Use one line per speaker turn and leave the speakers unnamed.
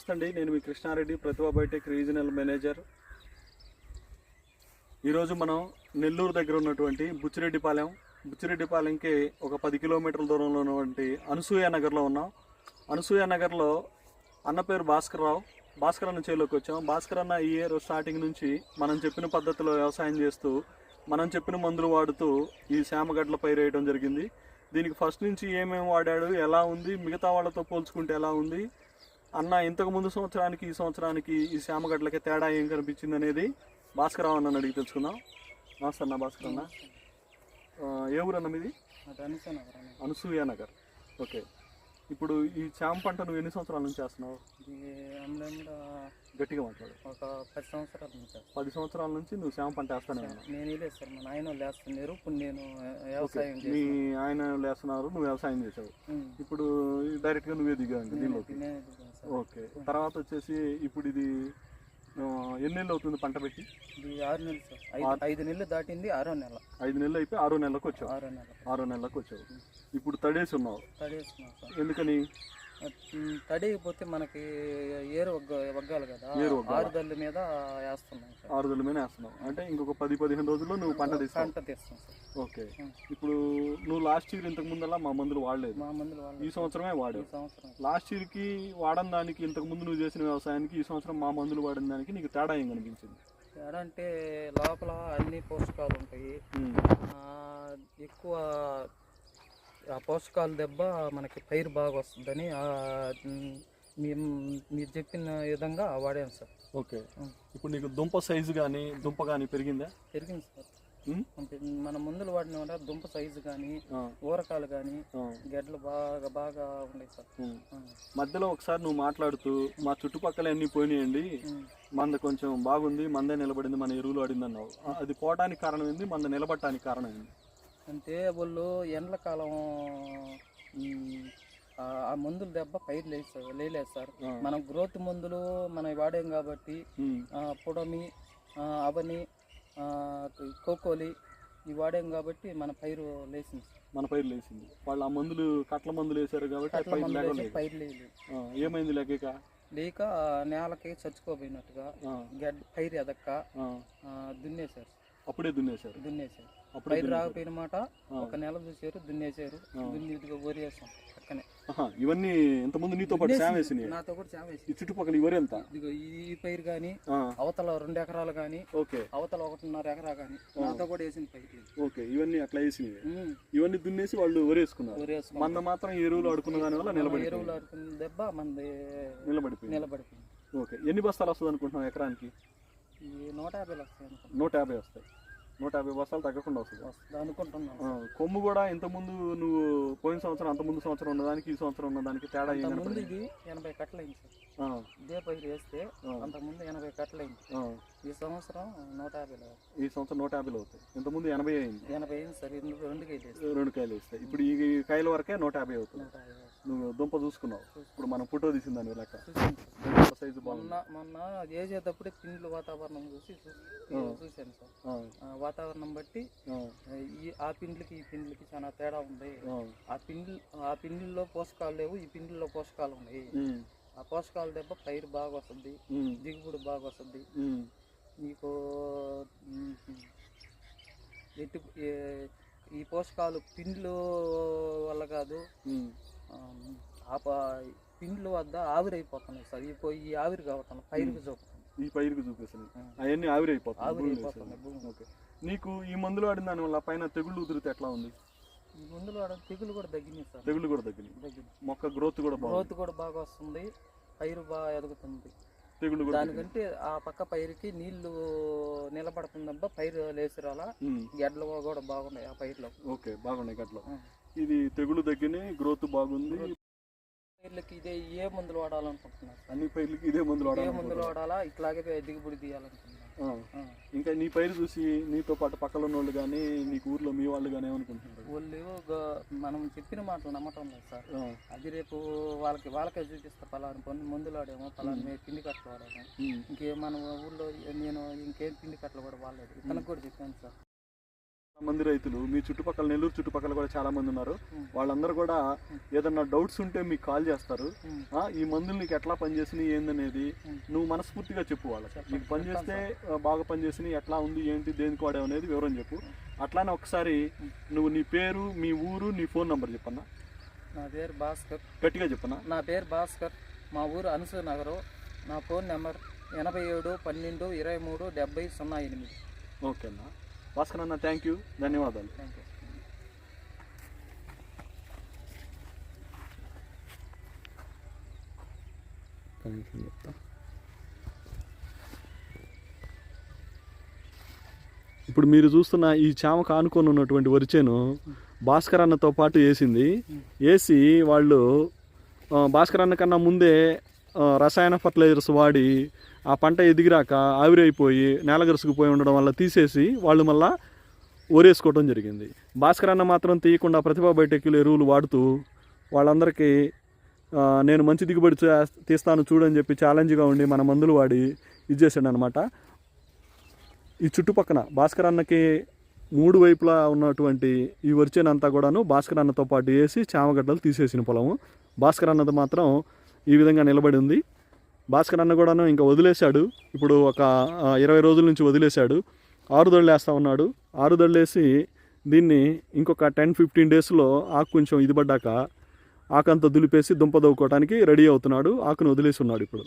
నమస్తే అండి. నేను మీ Krishna Reddy Pratibha biotech regional manager. ఈరోజు మనం నెల్లూరు దగ్గర ఉన్నటువంటి బుచ్చిరెడ్డిపాలెం బుచ్చిరెడ్డిపాలెంకి ఒక పది కిలోమీటర్ల దూరంలో ఉన్నటువంటి అనసూయ నగర్లో ఉన్నాం. అనసూయ నగర్లో అన్న పేరు భాస్కర్ రావు. భాస్కర్ అన్న చేలోకి వచ్చాం. భాస్కర్ అన్న ఈ ఇయర్ స్టార్టింగ్ నుంచి మనం చెప్పిన పద్ధతిలో వ్యవసాయం చేస్తూ మనం చెప్పిన మందులు వాడుతూ ఈ శామగడ్డల పైరు వేయడం జరిగింది. దీనికి ఫస్ట్ నుంచి ఏమేమి వాడాడు ఎలా ఉంది మిగతా వాళ్ళతో పోల్చుకుంటే ఎలా ఉంది అన్న ఇంతకు ముందు సంవత్సరానికి ఈ సంవత్సరానికి ఈ శామగడ్డలకి తేడా ఏం కనిపించింది అనేది భాస్కర్ అన్న అడిగి తెలుసుకుందాం. నమస్తే అన్న భాస్కర్ అన్న. ఏ ఊరు అన్న మీది. అనసూయ నగర్ ఓకే. ఇప్పుడు ఈ చామ పంట నువ్వు ఎన్ని సంవత్సరాల నుంచి చేస్తున్నావు? గట్టిగా మాట్లాడు.
ఒక పది సంవత్సరాల నుంచి.
పది సంవత్సరాల నుంచి నువ్వు చామ పంట వేస్తానే
నేను సార్ మా నాయన వాళ్ళు వేస్తున్నారు. ఇప్పుడు నేను వ్యవసాయం
మీ ఆయన వేస్తున్నారు నువ్వు వ్యవసాయం చేసావు. ఇప్పుడు డైరెక్ట్గా నువ్వే దిగావు
నేను
దీనిలోకి.
సార్.
ఓకే. తర్వాత వచ్చేసి ఇప్పుడు ఇది ఎన్ని నెలలు అవుతుంది పంట పెట్టి?
ఇది ఆరు నెలలు సార్. ఐదు ఐదు నెలలు దాటింది ఆరో నెల.
ఐదు నెలలు అయిపోయి ఆరో నెలలకు వచ్చావు.
ఆరో నెల.
ఆరో నెలలకు వచ్చావు. ఇప్పుడు తడేసి ఉన్నావు
తడేస్తున్నాం సార్.
ఎందుకని?
ఉమ్, తడేయకపోతే మనకి ఏరు వగ్గ వగ్గాలి కదా.
ఏరు వగ్గాల.
ఆరు దళ్ళ మీద వేస్తున్నాం సార్.
ఆరుదల మీద వేస్తున్నావు అంటే ఇంకొక పది పదిహేను రోజుల్లో నువ్వు పంట తీస్తావు.
పంట తీస్తాం
ఓకే. ఇప్పుడు నువ్వు లాస్ట్ ఇయర్ ఇంతకు ముందలా మా మందులు వాడలేదు.
మా మందులు
ఈ సంవత్సరమే
సంవత్సరం
లాస్ట్ ఇయర్కి వాడని దానికి ఇంతకు ముందు నువ్వు చేసిన వ్యవసాయానికి ఈ సంవత్సరం మా మందులు వాడిన దానికి నీకు తేడా ఏం కనిపించింది?
ఎడ అంటే లోపల అన్ని పోషకాలు ఉంటాయి. ఎక్కువ ఆ పోషకాల దెబ్బ మనకి పైరు బాగా వస్తుందని మీరు చెప్పిన విధంగా వాడాను సార్.
ఓకే. ఇప్పుడు నీకు దుంప సైజు కానీ దుంప కానీ పెరిగిందా?
పెరిగింది సార్. మన మందులు వాడిన వల్ల దుంప సైజు కానీ ఊరకాలు కానీ
ఆ,
గెడ్లు బాగా బాగా ఉన్నాయి సార్.
మధ్యలో ఒకసారి నువ్వు మాట్లాడుతూ మా చుట్టుపక్కల అన్ని పోయినాయండి. మంద కొంచెం బాగుంది మందే నిలబడింది మన ఎరువులు ఆడింది అన్నావు అది పోవటానికి కారణం ఏంది? మంద నిలబడటానికి కారణం ఏంది?
అంటే వాళ్ళు ఎండ్ల కాలం ఆ మందులు దెబ్బ పైరు లేదు లేలేదు సార్. మనం గ్రోత్ మందులు మనం వాడాం కాబట్టి పుడమి అవని కోకోలి ఇవి వాడాం కాబట్టి మన పైరు లేచింది
మన పైరు లేచింది. వాళ్ళు ఆ మందులు కట్ల మందులు వేశారు కాబట్టి పైరు
లేదు
ఏమైంది లేక
లేక నేలకి చచ్చుకోపోయినట్టుగా
ఆ,
గడ్ పైరు ఎదక్క దున్నేశారు
అప్పుడే దున్నేశారు.
దున్నేశారు.
దున్నేశారు.
రాకపోయిన మాట. ఒక నెల చూసారు దున్నేశారు
ఆ.
దున్ని ఇదిగో వరివేసాం పక్కనే.
ఆహా, ఇవన్నీ ఇంతకుముందు నీతో పాటు శామ వేసినాయి
నాతో కూడా చావేసి
ఈ చుట్టుపక్కల ఈ వరి ఎంత
ఇదిగో ఈ పైరు కానీ అవతల రెండు ఎకరాలు కానీ
ఓకే.
అవతల ఒకటిన్నర ఎకరా కానీ నాతో కూడా వేసిన పైరు
ఓకే ఇవన్నీ అట్లా వేసినవి ఇవన్నీ దున్నేసి వాళ్ళు వరేసుకున్నారు
వరివేసుకున్నాం
మంద మాత్రం ఎరువులు ఆడుకున్న దాని వల్ల నిలబడి
ఎరువులు ఆడుకున్న దెబ్బ మనది
నిలబడిపోయింది.
నిలబడిపోయింది.
ఓకే ఎన్ని బస్తాలు వస్తుంది అనుకుంటున్నావు ఎకరానికి
నూట యాభైలు వస్తాయి
నూట యాభై వస్తాయి. నూట యాభై బస్తాలు తగ్గకుండా వస్తుంది.
అనుకుంటున్నాను.
కొమ్ము కూడా ఇంతకుముందు నువ్వు పోయిన సంవత్సరం అంత ముందు సంవత్సరం ఉన్నదానికి ఈ సంవత్సరం ఉన్నదానికి తేడా
ముందు ఇది ఎనభై కట్టలైంది సార్.
ఆ,
ఇదే పైరు వేస్తే
ఆ.
అంతకుముందు ఎనభై కట్టలైంది ఈ సంవత్సరం నూట యాభైలో
ఈ సంవత్సరం నూట యాభైలో అవుతాయి. ఇంతకుముందు ఎనభై అయింది.
ఎనభై అయింది సార్ ఇందు రెండు వేస్తే.
రెండు కాయలు వేస్తాయి ఇప్పుడు ఈ కాయల వరకే నూట యాభై అవుతుంది.
యాభై.
నువ్వు దుంప చూసుకున్నావు. ఇప్పుడు మనం ఫోటో లెక్క.
సార్.
దుంప సైజు
మొన్న మొన్న వేసేటప్పుడే పిండ్లు వాతావరణం చూసి చూశాను సార్. వాతావరణం బట్టి ఈ ఆ పిండ్లకి ఈ పిండ్లకి చాలా తేడా ఉంది.
ఆ,
ఆ పిండి ఆ పిండిల్లో పోషకాలు లేవు ఈ పిండిల్లో పోషకాలు ఉన్నాయి. ఆ పోషకాల దెబ్బ పైరు బాగా వస్తుంది దిగుబడి బాగా వస్తుంది. మీకు ఎటు ఈ పోషకాలు పిండ్లు వల్ల కాదు. ఆ, ఆ ప- పిండ్ల వద్ద ఆవిరైపోతున్నాయి సార్. ఈ ఈ ఆవిరి కావటం పైరుకి చూపుతుంది.
ఈ పైరుకు చూపిస్తున్నాయి
ఆ.
అవన్నీ.
భూమి
ఓకే. నీకు ఈ మందులు ఆడిన దాని వల్ల పైన తెగుళ్ళు ఉదిరితే ఎట్లా ఉంది?
ఈ ముందులో ఆడ తెగులు కూడా తగ్గినాయి సార్.
తెగుళ్ళు కూడా తగ్గినాయి. మొక్క గ్రోత్ కూడా
గ్రోత్ కూడా బాగా వస్తుంది. పైరు బాగా ఎదుగుతుంది.
తగ్గినాయి.
దానికంటే ఆ పక్క పైరుకి నీళ్ళు నిలబడుతుందబ్బా పైరు లేచిరాలా
ఉమ్,
గెడ్లు కూడా బాగున్నాయి ఆ పైరులో.
ఓకే బాగున్నాయి
ఆ.
ఇది తెగులు తగ్గినాయి గ్రోత్ బాగుంది.
పైర్లకి ఇదే ఏ మందులు వాడాలనుకుంటున్నారు?
అన్ని పైర్లకి ఇదే మందులు
ఏ
వాడాలి
మందులు వాడాలా? ఇట్లాగే దిగుబడి తీయాలనుకుంటున్నారు. ఆ.
ఇంకా నీ పైరు చూసి నీతో పాటు పక్కన ఉన్న వాళ్ళు కానీ నీకు ఊర్లో మీ వాళ్ళు కానీ ఏమనుకుంటున్నారు?
వాళ్ళు గ- మనం చెప్పిన మాటలు నమ్మటం లేదు సార్.
ఆ,
అది రేపు వాళ్ళకి వాళ్ళకే చూపిస్తా. పలానా కొన్ని మందులు వాడేమో పలానా మేము. పిండి కట్టలు వాడాము
ఉమ్,
ఇంకే మన ఊళ్ళో నేను ఇంకేం పిండి కట్టలు కూడా వాడలేదు. ఇతనికి కూడా చెప్పాను సార్.
మంది రైతులు మీ చుట్టుపక్కల నెల్లూరు చుట్టుపక్కల కూడా చాలా మంది ఉన్నారు. వాళ్ళందరూ కూడా ఏదన్నా డౌట్స్ ఉంటే మీకు కాల్ చేస్తారు. ఈ మందులు నీకు ఎట్లా పనిచేసినాయి ఏందనేది. నువ్వు మనస్ఫూర్తిగా చెప్పు వాళ్ళకి. నీకు పనిచేస్తే బాగా పనిచేసినాయి ఎట్లా ఉంది ఏంటి దేనికి వాడావు అనేది వివరం చెప్పు. అట్లానే ఒకసారి నువ్వు నీ పేరు మీ ఊరు నీ ఫోన్ నంబర్ చెప్పన్నా?
నా పేరు భాస్కర్.
గట్టిగా చెప్పన్నా?
నా పేరు భాస్కర్. మా ఊరు అనసూయ నగరం. నా ఫోన్ నెంబర్ ఎనభై ఏడు పన్నెండు ఇరవై మూడు డెబ్బై సున్నా ఎనిమిది.
ఓకే అన్న. భాస్కర్ అన్న థ్యాంక్ యూ ధన్యవాదాలు
థ్యాంక్ యూ
ఇప్పుడు మీరు చూస్తున్న ఈ చామకు ఆనుకొని ఉన్నటువంటి వరిచేను భాస్కర్ అన్నతో పాటు వేసింది. వేసి వాళ్ళు భాస్కర్ అన్న కన్నా ముందే రసాయన ఫర్టిలైజర్స్ వాడి ఆ పంట ఎదిగిరాక ఆవిరైపోయి నేలగరుసుకుపోయి ఉండడం వల్ల తీసేసి వాళ్ళు మళ్ళా ఓరేసుకోవడం జరిగింది. భాస్కర్ అన్న మాత్రం తీయకుండా ప్రతిభా బయోటెక్యులు ఎరువులు వాడుతూ వాళ్ళందరికీ నేను మంచి దిగుబడి తీస్తాను చూడని చెప్పి ఛాలెంజ్గా ఉండి మన మందులు వాడి ఇది అనమాట ఈ చుట్టుపక్కన భాస్కర్ అన్నకి మూడు వైపులా ఉన్నటువంటి ఈ వరిచేనంతా కూడాను భాస్కర్ అన్నతో పాటు వేసి చామగడ్డలు తీసేసిన పొలము. భాస్కర్ అన్నది మాత్రం ఈ విధంగా నిలబడి ఉంది. భాస్కర్ అన్న కూడాను ఇంకా వదిలేశాడు. ఇప్పుడు ఒక ఇరవై రోజుల నుంచి వదిలేశాడు. ఆరుదళ్ళు వేస్తూ ఉన్నాడు. ఆరుదళ్ళు వేసి దీన్ని ఇంకొక టెన్ ఫిఫ్టీన్ డేస్లో ఆకు కొంచెం ఇది పడ్డాక ఆకంతా దులిపేసి దుంప దవ్వుకోవడానికి రెడీ అవుతున్నాడు. ఆకును వదిలేసి ఉన్నాడు ఇప్పుడు.